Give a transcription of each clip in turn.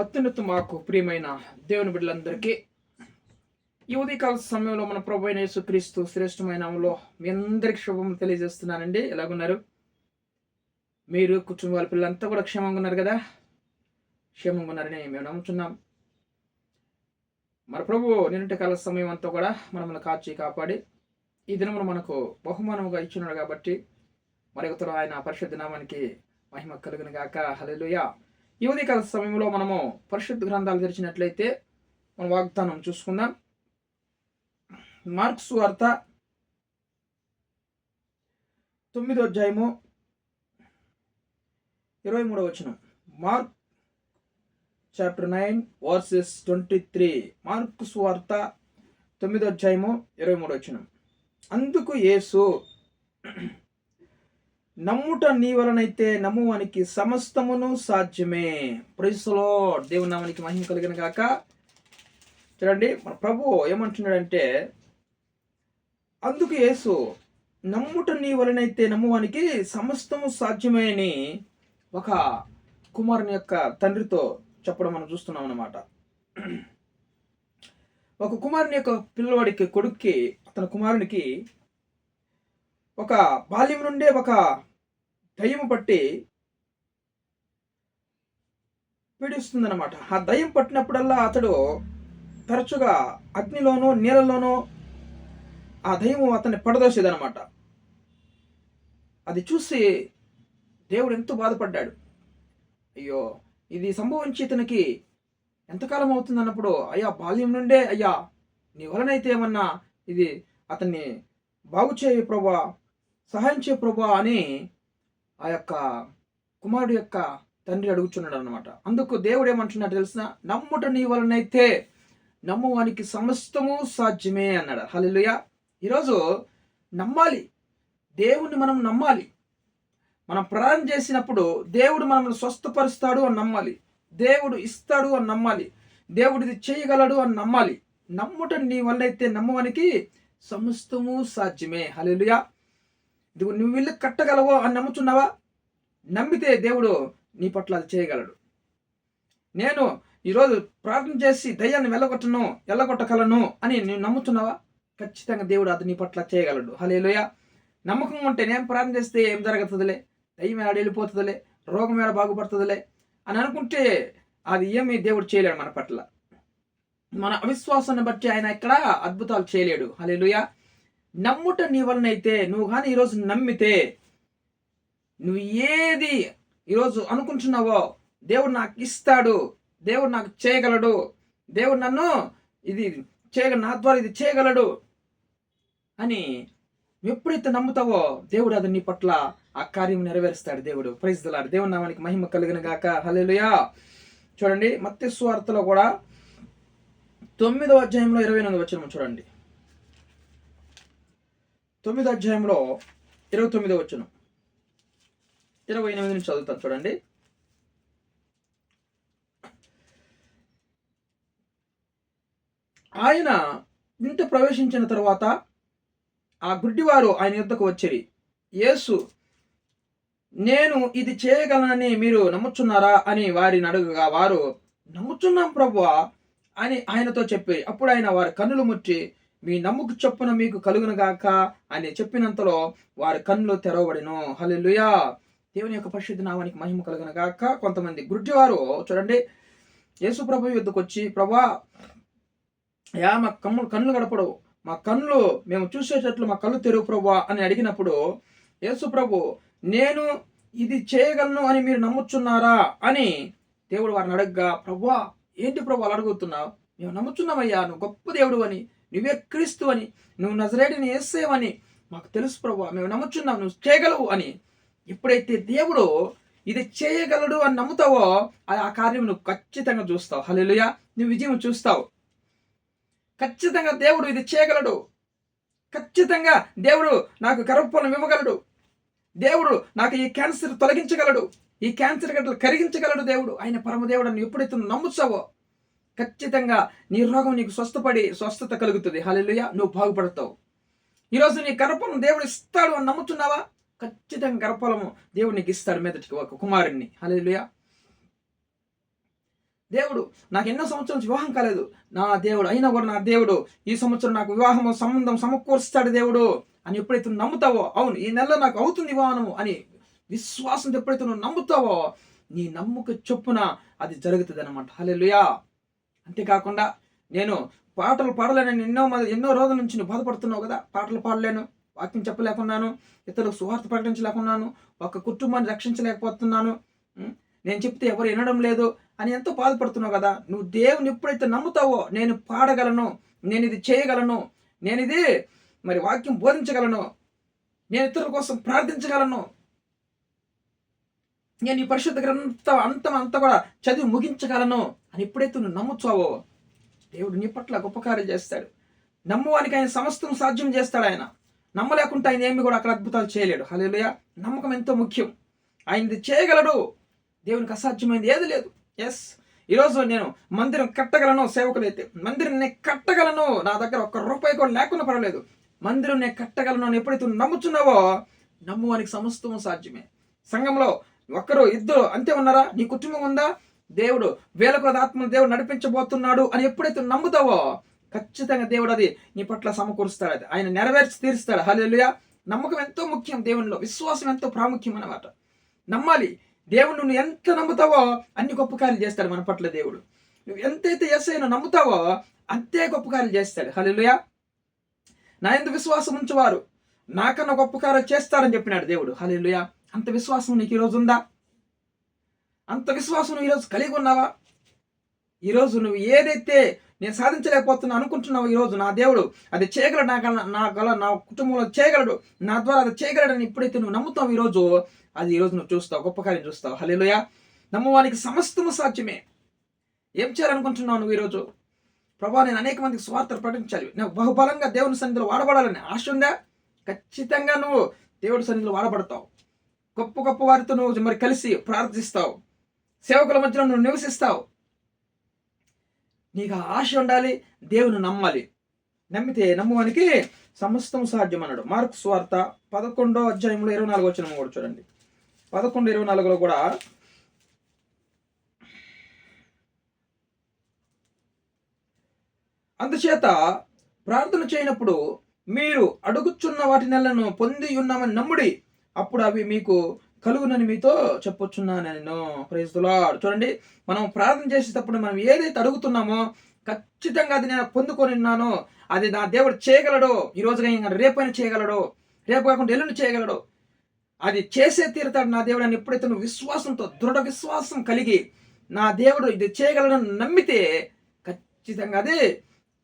అత్యున్నత మాకు ప్రియమైన దేవుని బిడ్డలందరికీ ఈ ఉదయకాల సమయంలో మన ప్రభు అయిన యేసుక్రీస్తు శ్రేష్టమైన మీ అందరికి శుభం తెలియజేస్తున్నానండి. ఎలాగున్నారు? మీరు కుటుంబాల పిల్లలంతా కూడా క్షేమంగా ఉన్నారు కదా? క్షేమంగా ఉన్నారని మేము నమ్ముతున్నాం మన ప్రభు నిన్నటి కాల సమయం అంతా కూడా మనల్ని కాచి కాపాడి ఈ దినమును మనకు బహుమానముగా ఇచ్చినాడు కాబట్టి మరొకతరం ఆయన పరిశుద్ధ నామానికి మహిమ కలుగును గాక. హల్లెలూయా. ఈ ఉదయకాల సమయంలో మనము పరిశుద్ధ గ్రంథాలు తెరిచినట్లయితే మన వాగ్దానం చూసుకుందాం. మార్క్స్ వార్త తొమ్మిదో అధ్యాయము ఇరవై మూడో వచనం. Mark chapter nine verses twenty three. Marks వార్త తొమ్మిదో అధ్యాయము ఇరవై మూడో వచనం. అందుకు యేసు నమ్ముట నీ వలనైతే నమ్మువానికి సమస్తమును సాధ్యమే. ప్రైస్లో దేవునామానికి మహిమ కలిగిన కాక చూడండి మన ప్రభు ఏమంటున్నాడంటే అందుకు యేసు నమ్ముట నీ వలనైతే నమ్మువానికి సమస్తము సాధ్యమే అని ఒక కుమారుని యొక్క తండ్రితో చెప్పడం మనం చూస్తున్నాం అన్నమాట. ఒక కుమారుని యొక్క పిల్లవాడికి కొడుక్కి అతని కుమారునికి ఒక బాల్యం నుండే ఒక దయ్యం పట్టి పీడిస్తుందన్నమాట. ఆ దయ్యం పట్టినప్పుడల్లా అతడు తరచుగా అగ్నిలోనో నీళ్ళలోనో ఆ దయ్యము అతన్ని పడదోసేదనమాట అది చూసి దేవుడు ఎంతో బాధపడ్డాడు. అయ్యో ఇది సంభవించి ఇతనికి ఎంతకాలం అవుతుంది అన్నప్పుడు అయ్యా బాల్యం నుండే అయ్యా నీ వలనైతే ఏమన్నా ఇది అతన్ని బాగు చేయి ప్రభా సహాయం చే ప్రభా అని ఆ యొక్క కుమారుడు యొక్క తండ్రి అడుగుచున్నాడు అనమాట అందుకు దేవుడు ఏమంటున్నాడు తెలిసిన నమ్ముట నీ వలనైతే నమ్మువానికి సమస్తము సాధ్యమే అన్నాడు. హల్లెలూయ. ఈరోజు నమ్మాలి. దేవుణ్ణి మనం నమ్మాలి. మనం ప్రార్థన చేసినప్పుడు దేవుడు మనల్ని స్వస్థపరుస్తాడు అని నమ్మాలి. దేవుడు ఇస్తాడు అని నమ్మాలి. దేవుడిది చేయగలడు అని నమ్మాలి. నమ్ముట నీ వల్లైతే నమ్మవానికి సమస్తము సాధ్యమే. హల్లెలూయా. ఇదిగో నువ్వు ఇల్లు కట్టగలవో అని నమ్ముచున్నావా? నమ్మితే దేవుడు నీ పట్ల అది చేయగలడు. నేను ఈరోజు ప్రార్థన చేసి దయ్యాన్ని వెళ్ళగొట్టను వెళ్ళగొట్టగలను అని నేను నమ్ముతున్నావా ఖచ్చితంగా దేవుడు అది నీ పట్ల చేయగలడు. హలేలోయ నమ్మకం ఉంటే నేను ప్రార్థన చేస్తే ఏం జరుగుతుందిలే? దయ్యం ఏడ వెళ్ళిపోతుందిలే? రోగం ఏడ బాగుపడుతుందిలే? అని అనుకుంటే అది ఏమీ దేవుడు చేయలేడు మన పట్ల. మన అవిశ్వాసాన్ని బట్టి ఆయన ఇక్కడ అద్భుతాలు చేయలేడు. హలేలుయా నమ్ముట నీ వలనైతే నువ్వు కానీ ఈరోజు నమ్మితే నువ్వు ఏది ఈరోజు అనుకుంటున్నావో దేవుడు నాకు ఇస్తాడు దేవుడు నాకు చేయగలడు దేవుడు నన్ను ఇది చేయగ నా ద్వారా ఇది చేయగలడు అని ఎప్పుడైతే నమ్ముతావో దేవుడు అది నీ పట్ల ఆ కార్యం నెరవేరుస్తాడు దేవుడు. ప్రైజ్ దలాడు దేవుని నామానికి మహిమ కలిగిన గాక. హలేలుయా చూడండి మత్స్య స్వార్థలో కూడా తొమ్మిదో అధ్యాయంలో ఇరవై ఎనిమిది వచ్చిన చూడండి. తొమ్మిది అధ్యాయంలో ఇరవై తొమ్మిదో వచ్చిన ఇరవై ఎనిమిది నుంచి చదువుతాను చూడండి. ఆయన ఇంట ప్రవేశించిన తర్వాత ఆ గుడ్డివారు ఆయన యుద్ధకు వచ్చిరి. యేసు నేను ఇది చేయగలనని మీరు నమ్ముచున్నారా? అని వారిని అడుగుగా వారు నమ్ముచున్నాం ప్రభువా అని ఆయనతో చెప్పి అప్పుడు ఆయన వారి కన్నులు ముచ్చి మీ నమ్ముకు చొప్పున మీకు కలుగునుగాక అని చెప్పినంతలో వారి కన్నులు తెరవబడిను. హలెలుయా దేవుని యొక్క పరిశుద్ధ నామానికి మహిమ కలుగునుగాక కొంతమంది గుడ్డివారు చూడండి యేసు ప్రభు యుద్ధకు వచ్చి ప్రభా యా మా కమ్ములు కన్నులు గడపడు. మా కన్నులు మేము చూసేటట్లు మా కళ్ళు తెరువు ప్రభా అని అడిగినప్పుడు యేసు ప్రభు నేను ఇది చేయగలను అని మీరు నమ్ముచున్నారా? అని దేవుడు వారిని అడగగా ప్రభా ఏంటి ప్రభు అలా అడుగుతున్నావు? మేము నమ్ముచున్నామయ్యా నువ్వు గొప్ప దేవుడు అని. నువ్వే క్రీస్తు అని నువ్వు నజరేడిని వేసేవని మాకు తెలుసు ప్రభు. మేము నమ్ముచున్నాం నువ్వు చేయగలవు అని. ఎప్పుడైతే దేవుడు ఇది చేయగలడు అని నమ్ముతావో ఆ కార్యం నువ్వు ఖచ్చితంగా చూస్తావు. హల్లెలూయా. నువ్వు విజయం చూస్తావు. ఖచ్చితంగా దేవుడు ఇది చేయగలడు. ఖచ్చితంగా దేవుడు నాకు గర్భఫలం ఇవ్వగలడు. దేవుడు నాకు ఈ క్యాన్సర్ తొలగించగలడు. ఈ క్యాన్సర్ గడ్డలు కరిగించగలడు దేవుడు. ఆయన పరమదేవుడు అని ఎప్పుడైతే నమ్ముతావో ఖచ్చితంగా నీ రోగం నీకు స్వస్థపడి స్వస్థత కలుగుతుంది. హలెలుయ నువ్వు బాగుపడతావు. ఈరోజు నీ గర్భం దేవుడు ఇస్తాడు అని నమ్ముతున్నావా? ఖచ్చితంగా గర్భఫలము దేవుడు నీకు ఇస్తాడు మీదటికి ఒక కుమారుణ్ణి. హలెలుయ దేవుడు నాకు ఎన్నో సంవత్సరం నుంచి వివాహం కాలేదు. నా దేవుడు అయినా కూడా నా దేవుడు. ఈ సంవత్సరం నాకు వివాహం సంబంధం సమకూరుస్తాడు దేవుడు అని ఎప్పుడైతే నమ్ముతావో అవును ఈ నెలలో నాకు అవుతుంది వివాహము అని విశ్వాసంతో ఎప్పుడైతే నువ్వు నమ్ముతావో నీ నమ్ముక చొప్పున అది జరుగుతుంది అనమాట హలెలుయా అంతేకాకుండా నేను పాటలు పాడలేను ఎన్నో ఎన్నో రోజుల నుంచి నువ్వు బాధపడుతున్నావు కదా. పాటలు పాడలేను వాక్యం చెప్పలేకున్నాను ఇతరులకు సువార్త ప్రకటించలేకున్నాను ఒక కుటుంబాన్ని రక్షించలేకపోతున్నాను నేను చెప్తే ఎవరు వినడం లేదు అని ఎంతో బాధపడుతున్నావు కదా. నువ్వు దేవుని ఎప్పుడైతే నమ్ముతావో నేను పాడగలను నేను ఇది చేయగలను నేను ఇది మరి వాక్యం బోధించగలను నేను ఇతరుల కోసం ప్రార్థించగలను నేను ఈ పరిశుద్ధ గ్రంథం అంతం అంతా కూడా చదివి ముగించగలను అని ఎప్పుడైతే నువ్వు నమ్ముతావో? దేవుడు నీ పట్ల గొప్ప చేస్తాడు. నమ్మువానికి ఆయన సమస్తం సాధ్యం చేస్తాడు ఆయన. నమ్మలేకుంటే ఆయన ఏమి కూడా అక్కడ అద్భుతాలు చేయలేడు. హల్లెలూయా. నమ్మకం ఎంతో ముఖ్యం. ఆయనది చేయగలడు. దేవునికి అసాధ్యమైంది ఏది లేదు. ఎస్ ఈరోజు నేను మందిరం కట్టగలను సేవకులైతే. మందిరం నేను కట్టగలను. నా దగ్గర ఒక్క రూపాయి కూడా లేకుండా పర్వాలేదు. మందిరం నేను కట్టగలను అని ఎప్పుడైతే నమ్ముతున్నావో నమ్మువానికి సమస్తము సాధ్యమే. సంఘంలో ఒక్కరు ఇద్దరు అంతే ఉన్నారా? నీ కుటుంబం ఉందా? దేవుడు వేల కొద్ది ఆత్మను దేవుడు నడిపించబోతున్నాడు అని ఎప్పుడైతే నమ్ముతావో ఖచ్చితంగా దేవుడు అది నీ పట్ల సమకూరుస్తాడు అది. ఆయన నెరవేర్చి తీరుస్తాడు. హలేలుయా నమ్మకం ఎంతో ముఖ్యం దేవునిలో. విశ్వాసం ఎంతో ప్రాముఖ్యం అన్నమాట. నమ్మాలి. దేవుడు నువ్వు ఎంత నమ్ముతావో అన్ని గొప్ప కార్యాలు చేస్తాడు మన పట్ల దేవుడు. నువ్వు ఎంతైతే ఎస్ఐను నమ్ముతావో అంతే గొప్ప కార్యాలు చేస్తాడు. హల్లెలూయా. నా ఎందు విశ్వాసం ఉంచువారు. నాకన్నా గొప్ప కార్యాలు చేస్తారని చెప్పినాడు దేవుడు. హలేలుయా అంత విశ్వాసం నీకు ఈరోజు ఉందా? అంత విశ్వాసం నువ్వు ఈరోజు కలిగి ఉన్నావా? ఈరోజు నువ్వు ఏదైతే నేను సాధించలేకపోతున్నా అనుకుంటున్నావు ఈరోజు నా దేవుడు అది చేయగలడు. నా గల నా గల నా కుటుంబంలో చేయగలడు. నా ద్వారా అది చేయగలడని ఎప్పుడైతే నువ్వు నమ్ముతావు ఈరోజు అది ఈరోజు నువ్వు చూస్తావు. గొప్ప కార్యం చూస్తావు. హలేలోయ నమ్మవానికి సమస్తము సాధ్యమే. ఏం చేయాలనుకుంటున్నావు నువ్వు ఈరోజు? ప్రభా నేను అనేక మందికి స్వార్థలు ప్రకటించాలి. నువ్వు బహుబలంగా దేవుని సన్నిధిలో వాడబడాలని ఆశ ఉందా? ఖచ్చితంగా నువ్వు దేవుడి సన్నిధిలో వాడబడతావు. గొప్ప గొప్ప వారితో నువ్వు మరి కలిసి ప్రార్థిస్తావు. సేవకుల మధ్యలో నువ్వు నివసిస్తావు. నీకు ఆశ ఉండాలి దేవుని నమ్మాలి. నమ్మితే నమ్మువానికి సమస్తం సాధ్యం అన్నాడు మార్కు స్వార్త పదకొండో అధ్యాయంలో ఇరవై నాలుగు వచ్చిన కూడా చూడండి. పదకొండు ఇరవై నాలుగులో కూడా అందుచేత ప్రార్థన చేయనప్పుడు మీరు అడుగుచున్న వాటి నెలను పొంది ఉన్నామని నమ్ముడి అప్పుడు అవి మీకు కలుగునని మీతో చెప్పొచ్చున్నా నేను. ప్రైజ్ చూడండి మనం ప్రార్థన చేసేటప్పుడు మనం ఏదైతే అడుగుతున్నామో ఖచ్చితంగా అది నేను పొందుకొని ఉన్నాను అది నా దేవుడు చేయగలడు ఈ రోజుగా రేపైనా చేయగలడు రేపు కాకుండా ఎల్లుండి చేయగలడు అది చేసే తీరుతాడు నా దేవుడు అని ఎప్పుడైతే నువ్వు విశ్వాసంతో దృఢ విశ్వాసం కలిగి నా దేవుడు ఇది చేయగలడని నమ్మితే ఖచ్చితంగా అది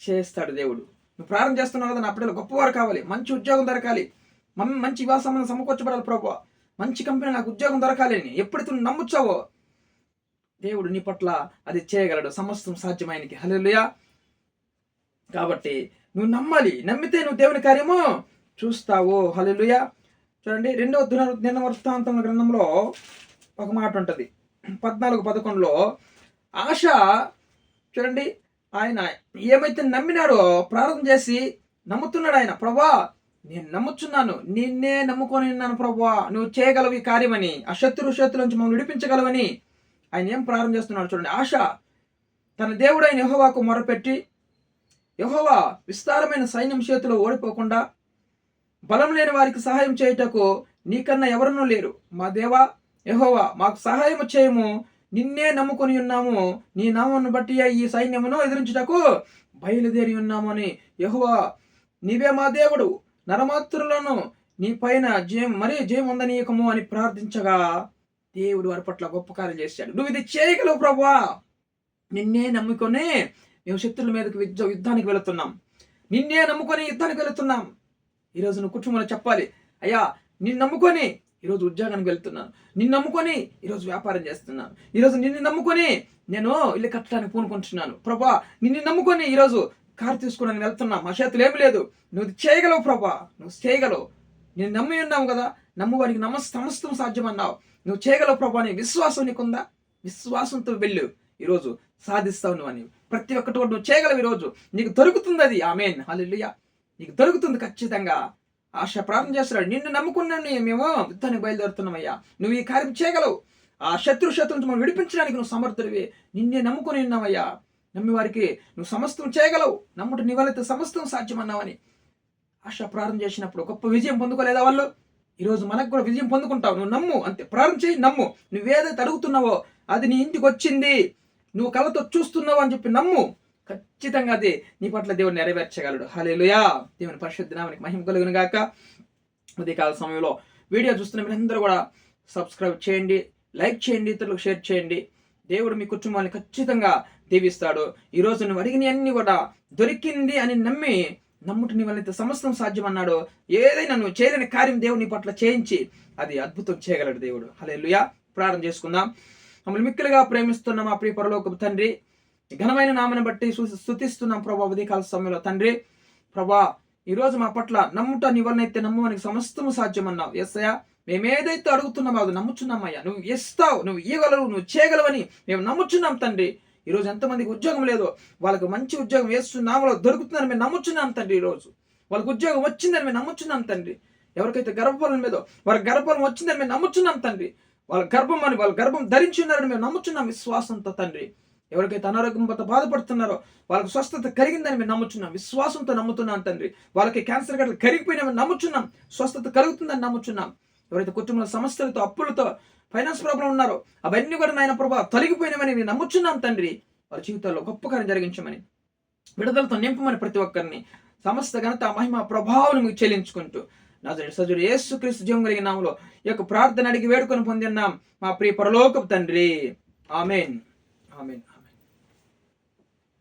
చేస్తాడు దేవుడు. నువ్వు ప్రార్థన చేస్తున్నావు కదా నా పిల్లలు గొప్పవారు కావాలి మంచి ఉద్యోగం దొరకాలి మమ్- మంచి వివాసం సమకూర్చబడాలి ప్రభు. మంచి కంపెనీ నాకు ఉద్యోగం దొరకాలని ఎప్పుడైతే నువ్వు నమ్ముచ్చావో? దేవుడు నీ పట్ల అది చేయగలడు. సమస్తం సాధ్యమైనకి హల్లెలూయా. కాబట్టి నువ్వు నమ్మాలి. నమ్మితే నువ్వు దేవుని కార్యము చూస్తావు. హల్లెలూయా. చూడండి రెండవ దిన దిన వృత్తాంతం గ్రంథంలో ఒక మాట ఉంటుంది. పద్నాలుగు పదకొండులో ఆశ చూడండి ఆయన ఏమైతే నమ్మినాడో ప్రార్థన చేసి నమ్ముతున్నాడు ఆయన. ప్రభా నేను నమ్ముచున్నాను. నిన్నే నమ్ముకొని ఉన్నాను ప్రభువా. నువ్వు చేయగలవు ఈ కార్యమని. ఆ శత్రు శత్రు నుంచి మమ్మల్ని విడిపించగలవని ఆయన ఏం ప్రారంభం చేస్తున్నాడు చూడండి. ఆశ తన దేవుడైన యహోవాకు మొరపెట్టి యహోవా విస్తారమైన సైన్యం చేతిలో ఓడిపోకుండా బలం లేని వారికి సహాయం చేయుటకు నీకన్నా ఎవరనూ లేరు. మా దేవా యహోవా మాకు సహాయం చేయము. నిన్నే నమ్ముకొని ఉన్నాము. నీ నామను బట్టి ఈ సైన్యమును ఎదిరించుటకు బయలుదేరి ఉన్నాము అని నీవే మా దేవుడు. నరమాత్రులను నీ పైన జయం మరీ జయం ఉందనీయకము అని ప్రార్థించగా దేవుడు వారి పట్ల గొప్ప కార్యం చేశాడు. నువ్వు ఇది చేయగలవు ప్రభా నిన్నే నమ్ముకొని మేము శత్రుల మీదకి యుద్ధ యుద్ధానికి వెళుతున్నాం. నిన్నే నమ్ముకొని యుద్ధానికి వెళుతున్నాం. ఈరోజు నువ్వు కుటుంబంలో చెప్పాలి అయ్యా నిన్ను నమ్ముకొని ఈరోజు ఉద్యోగానికి వెళ్తున్నాను. నిన్ను నమ్ముకొని ఈరోజు వ్యాపారం చేస్తున్నాను. ఈరోజు నిన్ను నమ్ముకొని నేను ఇల్లు కట్టడానికి పూనుకుంటున్నాను. ప్రభా నిన్ను నమ్ముకొని ఈరోజు కారు తీసుకోవడానికి వెళ్తున్నా. మా చేతులు ఏమి లేదు. నువ్వు చేయగలవు ప్రభా. నువ్వు చేయగలవు. నేను నమ్మి ఉన్నావు కదా. నమ్మవారికి నమ్మ సమస్తం సాధ్యమన్నావు. నువ్వు చేయగలవు ప్రభా నీ విశ్వాసం నీకుందా? విశ్వాసంతో వెళ్ళు. ఈరోజు సాధిస్తావు నువ్వు అని. ప్రతి ఒక్కటి కూడా నువ్వు చేయగలవు ఈరోజు. నీకు దొరుకుతుంది అది. ఆమెన్. హల్లెలూయా. నీకు దొరుకుతుంది ఖచ్చితంగా. ఆశ ప్రార్థన చేస్తున్నాడు. నిన్ను నమ్ముకున్నాను మేము యుద్ధానికి బయలుదేరుతున్నామయ్యా. నువ్వు ఈ కార్యం చేయగలవు. ఆ శత్రు శత్రు మనం విడిపించడానికి నువ్వు సమర్థుడివి. నిన్నే నమ్ముకుని ఉన్నావయ్యా నమ్మి వారికి నువ్వు సమస్తం చేయగలవు. నమ్ముట నీ వల్ల సమస్తం సాధ్యమన్నావని ఆశ ప్రారంభం చేసినప్పుడు గొప్ప విజయం పొందుకోలేదా వాళ్ళు? ఈరోజు మనకు కూడా విజయం పొందుకుంటావు. నువ్వు నమ్ము అంతే. ప్రారంభం చేయి నమ్ము. నువ్వేదైతే అడుగుతున్నావో అది నీ ఇంటికి వచ్చింది. నువ్వు కళ్ళతో చూస్తున్నావు అని చెప్పి నమ్ము. ఖచ్చితంగా అది నీ పట్ల దేవుడు నెరవేర్చగలడు. హలేలుయా దేవుని పరిశుద్ధ నామానికి మహిమ కలుగును గాక. ఉదయకాల సమయంలో వీడియో చూస్తున్న మీరందరూ కూడా సబ్స్క్రైబ్ చేయండి లైక్ చేయండి ఇతరులకు షేర్ చేయండి. దేవుడు మీ కుటుంబాన్ని ఖచ్చితంగా దీవిస్తాడు. ఈరోజు నువ్వు అడిగినవన్నీ కూడా దొరికింది అని నమ్మి నమ్ముట నీ వల్ల సమస్తం సాధ్యమన్నాడు. ఏదైనా నువ్వు చేయలేని కార్యం దేవుని పట్ల చేయించి అది అద్భుతం చేయగలడు దేవుడు. హలేలుయా ప్రార్థన చేసుకుందాం. మమ్మల్ని మిక్కులుగా ప్రేమిస్తున్న మా ప్రియ పరలోకపు తండ్రి ఘనమైన నామని బట్టి స్థుతిస్తున్నాం ప్రభా ఉదయకాల సమయంలో. తండ్రి ప్రభా ఈరోజు మా పట్ల నమ్ముట నీ వలనైతే సమస్తము సాధ్యమన్నావు. ఎస్సయ్యా మేము ఏదైతే అడుగుతున్నామో అది నమ్ముచున్నామయ్యా. నువ్వు ఇస్తావు నువ్వు ఇవ్వగలవు నువ్వు చేయగలవని మేము నమ్ముచున్నాం తండ్రి. ఈరోజు ఎంతమందికి ఉద్యోగం లేదో వాళ్ళకి మంచి ఉద్యోగం వేస్తున్నామో దొరుకుతుందని మేము నమ్ముచున్నాం తండ్రి ఈరోజు. వాళ్ళకి ఉద్యోగం వచ్చిందని మేము నమ్ముచున్నాం తండ్రి. ఎవరికైతే గర్భఫలం లేదో వారి గర్భఫలం వచ్చిందని మేము నమ్ముచున్నాం తండ్రి. వాళ్ళ గర్భం అని వాళ్ళ గర్భం ధరించి ఉన్నారని మేము నమ్ముచున్నాం విశ్వాసంతో తండ్రి. ఎవరికైతే అనారోగ్యంతో బాధపడుతున్నారో వాళ్ళకి స్వస్థత కలిగిందని మేము నమ్ముచున్నాం విశ్వాసంతో నమ్ముతున్నాం తండ్రి. వాళ్ళకి క్యాన్సర్ గడ్డలు కరిగిపోయినా మేము నమ్ముచున్నాం స్వస్థత కలుగుతుందని నమ్ముచున్నాం. ఎవరైతే కుటుంబంలో సమస్యలతో అప్పులతో ఫైనాన్స్ ప్రాబ్లం ఉన్నారో అవన్నీ కూడా నాయన ప్రభా తొలగిపోయినవని నేను నమ్ముచున్నాను తండ్రి. వారి జీవితాల్లో గొప్ప కార్యం జరిగించమని విడుదలతో నింపమని ప్రతి ఒక్కరిని సమస్త ఘనత మహిమ ప్రభావం మీకు చెల్లించుకుంటూ నజరుడు సజుడు యేసు క్రీస్తు జీవం కలిగిన నామలో ఈ యొక్క ప్రార్థన అడిగి వేడుకొని పొందిన్నాం మా ప్రియ పరలోకపు తండ్రి. ఆమెన్. ఆమెన్.